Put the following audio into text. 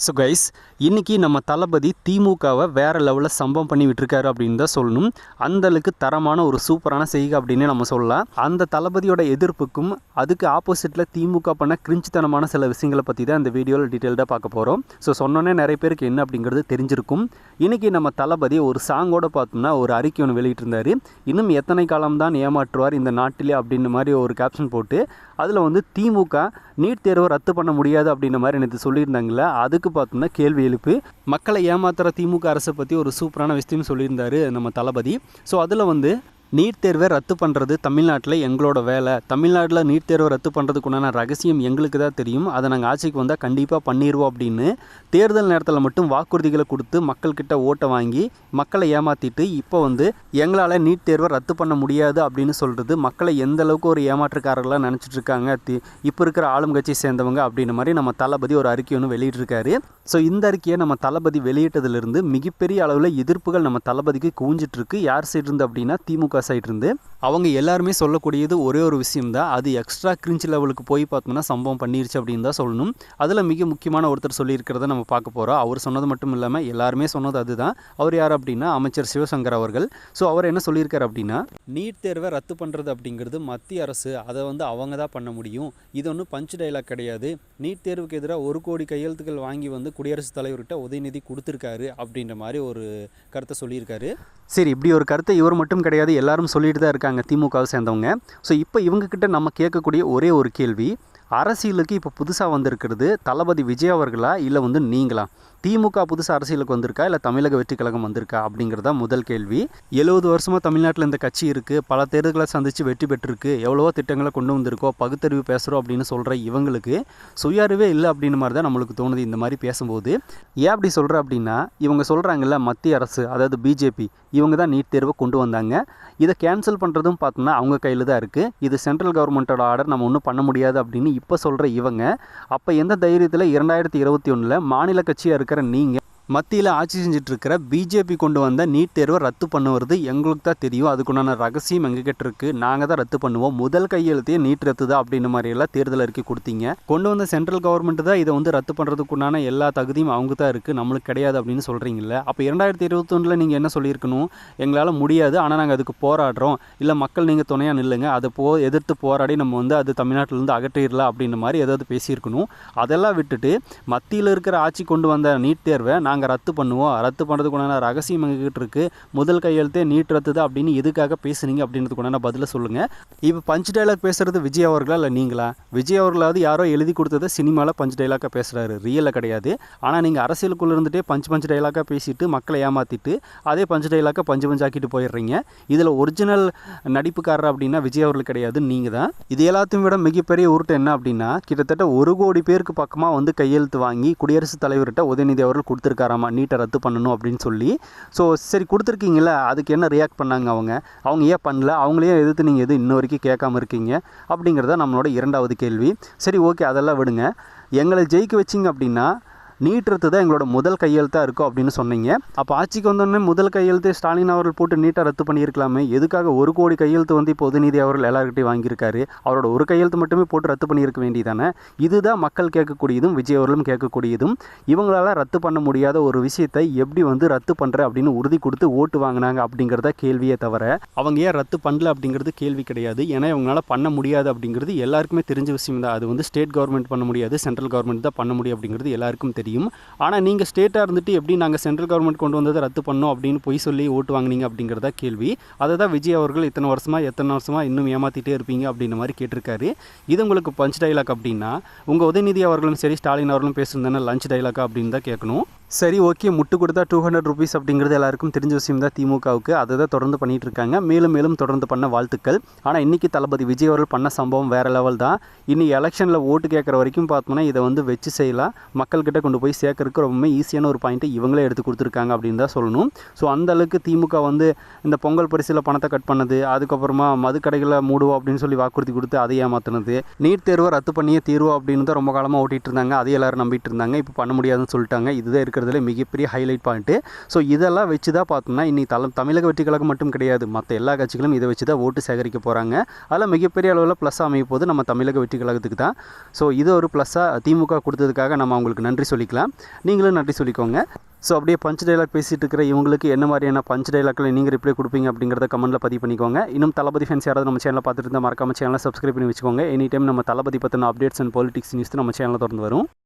So guys இன்றைக்கி நம்ம தளபதி திமுகவை வேற லெவலில் சம்பவம் பண்ணி விட்டுருக்காரு அப்படின்னு தான் சொல்லணும். அந்த அளவுக்கு தரமான ஒரு சூப்பரான செய்கை அப்படின்னு நம்ம சொல்லலாம். அந்த தளபதியோட எதிர்ப்புக்கும் அதுக்கு ஆப்போசிட்டில் திமுக பண்ண கிரிஞ்சித்தனமான சில விஷயங்களை பற்றி தான் இந்த வீடியோவில் டீட்டெயில்டாக பார்க்க போகிறோம் ஸோ சொன்னோன்னே நிறைய பேருக்கு என்ன அப்படிங்கிறது தெரிஞ்சிருக்கும். இன்றைக்கி நம்ம தளபதி ஒரு சாங்கோடு பார்த்தோம்னா ஒரு அறிக்கை ஒன்று வெளியிட்டிருந்தார். இன்னும் எத்தனை காலம் தான் ஏமாற்றுவார் இந்த நாட்டிலே அப்படின்ற மாதிரி ஒரு கேப்ஷன் போட்டு அதில் வந்து திமுக நீட் தேர்வை ரத்து பண்ண முடியாது அப்படின்ற மாதிரி எனக்கு சொல்லியிருந்தாங்களே அதுக்கு பார்த்தோம்னா கேள்வி எழுப்பு. மக்களை ஏமாத்துற திமுக அரசை பற்றி ஒரு சூப்பரான விஷயம் சொல்லியிருந்தாரு நம்ம தளபதி. ஸோ அதில் வந்து நீட் தேர்வை ரத்து பண்ணுறது தமிழ்நாட்டில் எங்களோட வேலை. தமிழ்நாட்டில் நீட் தேர்வை ரத்து பண்ணுறதுக்குண்டான ரகசியம் எங்களுக்கு தான் தெரியும். அதை நாங்கள் ஆட்சிக்கு வந்தால் கண்டிப்பாக பண்ணிடுவோம் அப்படின்னு தேர்தல் நேரத்தில் மட்டும் வாக்குறுதிகளை கொடுத்து மக்கள்கிட்ட ஓட்டை வாங்கி மக்களை ஏமாற்றிட்டு இப்போ வந்து எங்களால் நீட் தேர்வை ரத்து பண்ண முடியாது அப்படின்னு சொல்கிறது மக்களை எந்த அளவுக்கு ஒரு ஏமாற்றுக்காரர்களாக நினச்சிட்ருக்காங்க தி இப்போ இருக்கிற ஆளுங்கட்சி சேர்ந்தவங்க அப்படின்ற மாதிரி நம்ம தளபதி ஒரு அறிக்கை ஒன்று வெளியிட்டிருக்காரு. ஸோ இந்த அறிக்கையை நம்ம தளபதி வெளியிட்டதிலிருந்து மிகப்பெரிய அளவில் எதிர்ப்புகள் நம்ம தளபதிக்கு குஞ்சிட்டுருக்கு யார் சைடு இருந்து அப்படின்னா திமுக சைடு இருந்து அவங்க எல்லாருமே சொல்லக்கூடியது ஒரே ஒரு விஷயம் தான் அது எக்ஸ்ட்ரா கிரிஞ்ச் லெவலுக்கு போய் பார்த்தோம்னா சம்பவம் பண்ணிருச்சு அப்படின்னு தான் சொல்லணும். அதில் மிக முக்கியமான ஒருத்தர் சொல்லியிருக்கிறத நம்ம பார்க்க போகிறோம் அவர் சொன்னது மட்டும் இல்லாமல் எல்லாருமே சொன்னது அதுதான். அவர் யார் அப்படின்னா அமைச்சர் சிவசங்கர் அவர்கள். ஸோ அவர் என்ன சொல்லியிருக்காரு அப்படின்னா நீட் தேர்வை ரத்து பண்ணுறது அப்படிங்கிறது மத்திய அரசு. அதை வந்து அவங்க தான் பண்ண முடியும். இது ஒன்றும் பஞ்ச் டைலாக் கிடையாது. நீட் தேர்வுக்கு எதிராக ஒரு கோடி கையெழுத்துக்கள் வாங்கி வந்து குடியரசுத் தலைவர்கிட்ட உதயநிதி கொடுத்துருக்காரு. அப்படின்ற மாதிரி ஒரு கருத்தை சொல்லியிருக்காரு. சரி இப்படி ஒரு கருத்தை இவர் மட்டும் கிடையாது எல்லாரும் சொல்லிட்டு தான் இருக்காங்க திமுகவை சேர்ந்தவங்க. ஸோ இப்போ இவங்கக்கிட்ட நம்ம கேட்கக்கூடிய ஒரே ஒரு கேள்வி அரசியலுக்கு இப்போ புதுசாக வந்திருக்கிறது தளபதி விஜய் அவர்களா இல்லை வந்து நீங்களா? திமுக புதுசாக அரசியலுக்கு வந்திருக்கா? இல்லை தமிழக வெற்றி கழகம் வந்திருக்கா? அப்படிங்கிறது தான் முதல் கேள்வி. எழுபது வருஷமாக தமிழ்நாட்டில் இந்த கட்சி இருக்குது பல தேர்தல்களை சந்தித்து வெற்றி பெற்றிருக்கு. எவ்வளவோ திட்டங்களை கொண்டு வந்திருக்கோ பகுத்தறிவு பேசுகிறோம் அப்படின்னு சொல்கிற இவங்களுக்கு சுயாரிவே இல்லை அப்படின்னு மாதிரி தான் நம்மளுக்கு தோணுது இந்த மாதிரி பேசும்போது. ஏன் அப்படி சொல்கிற அப்படின்னா இவங்க சொல்கிறாங்கல்ல மத்திய அரசு அதாவது பிஜேபி இவங்க தான் நீட் தேர்வை கொண்டு வந்தாங்க. இதை கேன்சல் பண்ணுறதும் பார்த்தோன்னா அவங்க கையில் தான் இருக்குது இது சென்ட்ரல் கவர்மெண்ட்டோட ஆர்டர் நம்ம ஒன்றும் பண்ண முடியாது அப்படின்னு இப்போ சொல்கிற இவங்க. அப்போ எந்த தைரியத்தில் இரண்டாயிரத்தி இருபத்தி ஒன்றில் மாநில கட்சியாக இருக்க இருக்கிற நீங்கள் மத்தியில் ஆட்சி செஞ்சுட்டு இருக்கிற பிஜேபி கொண்டு வந்த நீட் தேர்வை ரத்து பண்ணுவது எங்களுக்கு தான் தெரியும். அதுக்குண்டான ரகசியம் எங்ககிட்ட இருக்குது நாங்கள் தான் ரத்து பண்ணுவோம். முதல் கையெழுத்தையே நீட் ரத்து தான் அப்படின்ற மாதிரியெல்லாம் தேர்தல் அறிக்கை கொடுத்தீங்க. கொண்டு வந்த சென்ட்ரல் கவர்மெண்ட் தான் இதை வந்து ரத்து பண்ணுறதுக்குண்டான எல்லா தகுதியும் அவங்க தான் இருக்குது நம்மளுக்கு கிடையாது அப்படின்னு சொல்கிறீங்களே அப்போ இரண்டாயிரத்தி இருபத்தொன்னில் நீங்கள் என்ன சொல்லியிருக்கணும்? எங்களால் முடியாது. ஆனால் நாங்கள் அதுக்கு போராடுறோம். இல்லை மக்கள் நீங்கள் துணையாக நில்லுங்க. அதை போ எதிர்த்து போராடி நம்ம வந்து அது தமிழ்நாட்டிலேருந்து அகற்றிடலாம் அப்படின்ற மாதிரி ஏதாவது பேசியிருக்கணும். அதெல்லாம் விட்டுட்டு மத்தியில் இருக்கிற ஆட்சி கொண்டு வந்த நீட் தேர்வை நாங்கள் ரத்து பண்ணுவோம். ரத்து பண்ணுறதுக்குண்டான ரகசியம் எங்ககிட்ட இருக்குது முதல் கையெழுத்தே நீட் ரத்து தான் அப்படின்னு எதுக்காக பேசுனீங்க அப்படின்றதுக்குண்டான பதிலை சொல்லுங்கள் இப்போ பஞ்ச் டைலாக் பேசுகிறது விஜய் அவர்களா இல்லை நீங்களா? விஜய் அவர்களாவது யாரோ எழுதி கொடுத்ததை சினிமாவில் பஞ்ச் டைலாக்காக பேசுகிறாரு ரியலில் கிடையாது. ஆனால் நீங்கள் அரசியலுக்குள்ளே இருந்துகிட்டே பஞ்ச் பஞ்ச் டைலாக்காக பேசிட்டு மக்களை ஏமாற்றிட்டு அதே பஞ்ச் டைலாக்காக பஞ்சு பஞ்சாக்கிட்டு போயிடுறீங்க. இதில் ஒரிஜினல் நடிப்புக்காரர் அப்படின்னா விஜய் அவர்கள் கிடையாது. நீங்கள் தான். இது எல்லாத்தையும் விட மிகப்பெரிய உருட்டு என்ன அப்படின்னா கிட்டத்தட்ட ஒரு கோடி பேருக்கு பக்கமாக வந்து கையெழுத்து வாங்கி குடியரசுத் தலைவர்கிட்ட உதயநிதி அவர்கள் கொடுத்துருக்காங்க. கொடுத்துருக்காராமா நீட்டை ரத்து பண்ணணும் அப்படின்னு சொல்லி. ஸோ சரி கொடுத்துருக்கீங்கள அதுக்கு என்ன ரியாக்ட் பண்ணாங்க அவங்க? அவங்க ஏன் பண்ணல? அவங்களையும் எதிர்த்து நீங்கள் எதுவும் இன்ன வரைக்கும் கேட்காம இருக்கீங்க? அப்படிங்கிறத நம்மளோட இரண்டாவது கேள்வி. சரி ஓகே அதெல்லாம் விடுங்க. எங்களை ஜெயிக்க வச்சிங்க அப்படின்னா நீட்டுறது தான் எங்களோட முதல் கையெழுத்தாக இருக்கும் அப்படின்னு சொன்னீங்க. அப்போ ஆட்சிக்கு வந்தோடனே முதல் கையெழுத்து ஸ்டாலின் அவர்கள் போட்டு நீட்டாக ரத்து பண்ணியிருக்கலாமே. எதுக்காக ஒரு கோடி கையெழுத்து வந்து இப்போ உதயநிதி அவர்கள் எல்லாருக்கிட்டையும் வாங்கியிருக்காரு? அவரோட ஒரு கையெழுத்து மட்டுமே போட்டு ரத்து பண்ணியிருக்க வேண்டியதானே? இதுதான் மக்கள் கேட்கக்கூடியதும் விஜய் அவர்களும் கேட்கக்கூடியதும். இவங்களால ரத்து பண்ண முடியாத ஒரு விஷயத்தை எப்படி வந்து ரத்து பண்ணுற அப்படின்னு உறுதி கொடுத்து ஓட்டு வாங்கினாங்க அப்படிங்கிறத கேள்வியே தவிர அவங்க ஏன் ரத்து பண்ணல அப்படிங்கிறது கேள்வி கிடையாது. ஏன்னா இவங்களால பண்ண முடியாது அப்படிங்கிறது எல்லாருக்குமே தெரிஞ்ச விஷயம் தான் அது வந்து ஸ்டேட் கவர்மெண்ட் பண்ண முடியாது சென்ட்ரல் கவர்மெண்ட் தான் பண்ண முடியும் அப்படிங்கிறது எல்லாருக்கும் தெரியும். முடியும். ஆனால் நீங்கள் ஸ்டேட்டாக இருந்துட்டு எப்படி நாங்கள் சென்ட்ரல் கவர்மெண்ட் கொண்டு வந்ததை ரத்து பண்ணோம் அப்படின்னு பொய் சொல்லி ஓட்டு வாங்கினீங்க அப்படிங்கிறதா கேள்வி. அதை தான் விஜய் அவர்கள் இத்தனை வருஷமாக எத்தனை வருஷமாக இன்னும் ஏமாற்றிட்டே இருப்பீங்க அப்படின்ற மாதிரி கேட்டிருக்காரு. இது உங்களுக்கு பஞ்ச் டைலாக் அப்படின்னா உங்கள் உதயநிதி அவர்களும் சரி ஸ்டாலின் அவர்களும் பேசுகிறதானே லஞ்ச் டைலாக் அப்படின்னு தான் கேட்கணும். சரி ஓகே முட்டு கொடுத்தா டூ ஹண்ட்ரட் ருபீஸ் அப்படிங்கிறது எல்லாருக்கும் தெரிஞ்ச விஷயம் தான் திமுகவுக்கு. அதை தான் தொடர்ந்து பண்ணிட்டு இருக்காங்க. மேலும் மேலும் தொடர்ந்து பண்ண வாழ்த்துக்கள். ஆனால் இன்றைக்கி தளபதி விஜய் அவர்கள் பண்ண சம்பவம் வேறு லெவல் தான். இனி எலெக்ஷனில் ஓட்டு கேட்குற வரைக்கும் பார்த்தோம்னா இதை வந்து வச்சு செய்யலாம். மக்கள்கிட்ட கொண்டு போய் சேர்க்கறதுக்கு ரொம்பவுமே ஈஸியான ஒரு பாயிண்ட்டை இவங்களே எடுத்து கொடுத்துருக்காங்க அப்படின்னு தான் சொல்லணும். ஸோ அந்த அளவுக்கு திமுக வந்து இந்த பொங்கல் பரிசில் பணத்தை கட் பண்ணது அதுக்கப்புறமா மதுக்கடைகளை மூடுவோம் அப்படின்னு சொல்லி வாக்குறுதி கொடுத்து அதை ஏமாத்தினது நீட் தேர்வை ரத்து பண்ணியே தீர்வோம் அப்படின்னு தான் ரொம்ப காலமாக ஓட்டிகிட்டு இருந்தாங்க. அதை எல்லோரும் நம்பிட்டு இருந்தாங்க. இப்போ பண்ண முடியாதுன்னு சொல்லிட்டாங்க. இதுதான் இருக்கிற இருக்கிறதுல மிகப்பெரிய ஹைலைட் பாயிண்ட்டு ஸோ இதெல்லாம் வச்சு தான் பார்த்தோம்னா இன்றைக்கி தல தமிழக வெற்றி கழகம் மட்டும் கிடையாது. மற்ற எல்லா கட்சிகளும் இதை வச்சு தான் ஓட்டு சேகரிக்க போகிறாங்க அதில் மிகப்பெரிய அளவில் ப்ளஸ் அமைய போது நம்ம தமிழக வெற்றி கழகத்துக்கு தான். ஸோ இது ஒரு ப்ளஸ்ஸாக திமுக கொடுத்ததுக்காக நம்ம அவங்களுக்கு நன்றி சொல்லிக்கலாம். நீங்களும் நன்றி சொல்லிக்கோங்க. ஸோ அப்படியே பஞ்ச் டைலாக் பேசிகிட்டு இருக்கிற இவங்களுக்கு என்ன மாதிரியான பஞ்ச் டைலாக்களை நீங்கள் ரிப்ளை கொடுப்பீங்க அப்படிங்கிறத கமெண்ட்டில் பதிவு பண்ணிக்கோங்க. இன்னும் தளபதி ஃபேன்ஸ் யாராவது நம்ம சேனலில் பார்த்துட்டு இருந்தால் மறக்காம சேனலை சப்ஸ்கிரைப் பண்ணி வச்சுக்கோங்க. எனி டைம் நம்ம தளபதி பற்றின அப்டேட்ஸ் அண்ட் பாலிடிக்ஸ் நியூஸ் நம்ம சேனலில் தொடர்ந்து வரும்.